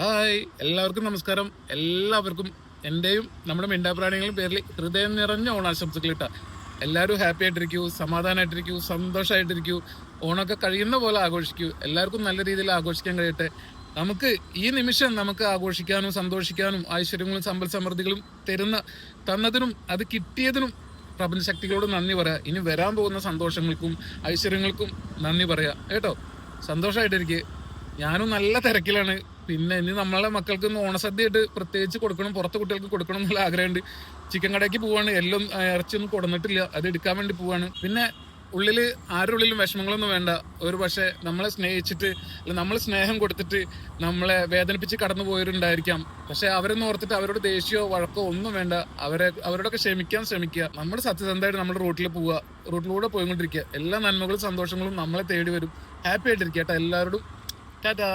Hi എല്ലാവർക്കും നമസ്കാരം. എല്ലാവർക്കും എന്റെയും നമ്മുടെ മിണ്ടാപ്രാണികളും പേരിൽ ഹൃദയം നിറഞ്ഞ ഓണാശംസകൾ ഇട്ട എല്ലാവരും ഹാപ്പി ആയിട്ടിരിക്കൂ സമാധാനമായിട്ടിരിക്കൂ സന്തോഷമായിട്ടിരിക്കൂ ഓണമൊക്കെ കഴിയുന്ന പോലെ ആഘോഷിക്കൂ എല്ലാവർക്കും നല്ല രീതിയിൽ ആഘോഷിക്കാൻ കഴിയട്ടെ. നമുക്ക് ഈ നിമിഷം നമുക്ക് ആഘോഷിക്കാനും സന്തോഷിക്കാനും ഐശ്വര്യങ്ങളും സമ്പൽ സമൃദ്ധികളും തരുന്ന തന്നതിനും അത് കിട്ടിയതിനും പ്രപഞ്ചശക്തികളോട് നന്ദി പറയാ. ഇനി വരാൻ പോകുന്ന സന്തോഷങ്ങൾക്കും ഐശ്വര്യങ്ങൾക്കും നന്ദി പറയാ. കേട്ടോ? സന്തോഷമായിട്ടിരിക്കുക ഞാനും നല്ല തിരക്കിലാണ്. പിന്നെ ഇനി നമ്മളെ മക്കൾക്ക് ഓണസദ്യ ഓണസദ്യയായിട്ട് പ്രത്യേകിച്ച് കൊടുക്കണം പുറത്ത് കുട്ടികൾക്ക് കൊടുക്കണം എന്നുള്ള ആഗ്രഹമുണ്ട്. ചിക്കൻ കടയ്ക്ക് പോവാണ് എല്ലാം ഇറച്ചിയൊന്നും കൊടുന്നിട്ടില്ല. അത് എടുക്കാൻ വേണ്ടി പോവാണ്. പിന്നെ ഉള്ളിൽ ആരുടെ ഉള്ളിലും വിഷമങ്ങളൊന്നും വേണ്ട. ഒരു പക്ഷേ നമ്മളെ സ്നേഹിച്ചിട്ട് നമ്മൾ സ്നേഹം കൊടുത്തിട്ട് നമ്മളെ വേദനിപ്പിച്ച് കടന്നു പോയവരുണ്ടായിരിക്കാം പക്ഷെ അവരൊന്നും ഓർത്തിട്ട് അവരോട് ദേഷ്യമോ വഴക്കോ ഒന്നും വേണ്ട. അവരെ അവരോടൊക്കെ ക്ഷമിക്കാൻ ശ്രമിക്കുക. നമ്മൾ സത്യസന്ധമായിട്ട് നമ്മുടെ റൂട്ടിൽ പോവുക. റൂട്ടിലൂടെ പോയിക്കൊണ്ടിരിക്കുക. എല്ലാ നന്മകളും സന്തോഷങ്ങളും നമ്മളെ തേടി വരും. ഹാപ്പി ആയിട്ടിരിക്കുക കേട്ടോ എല്ലാവരോടും. ടാറ്റാ.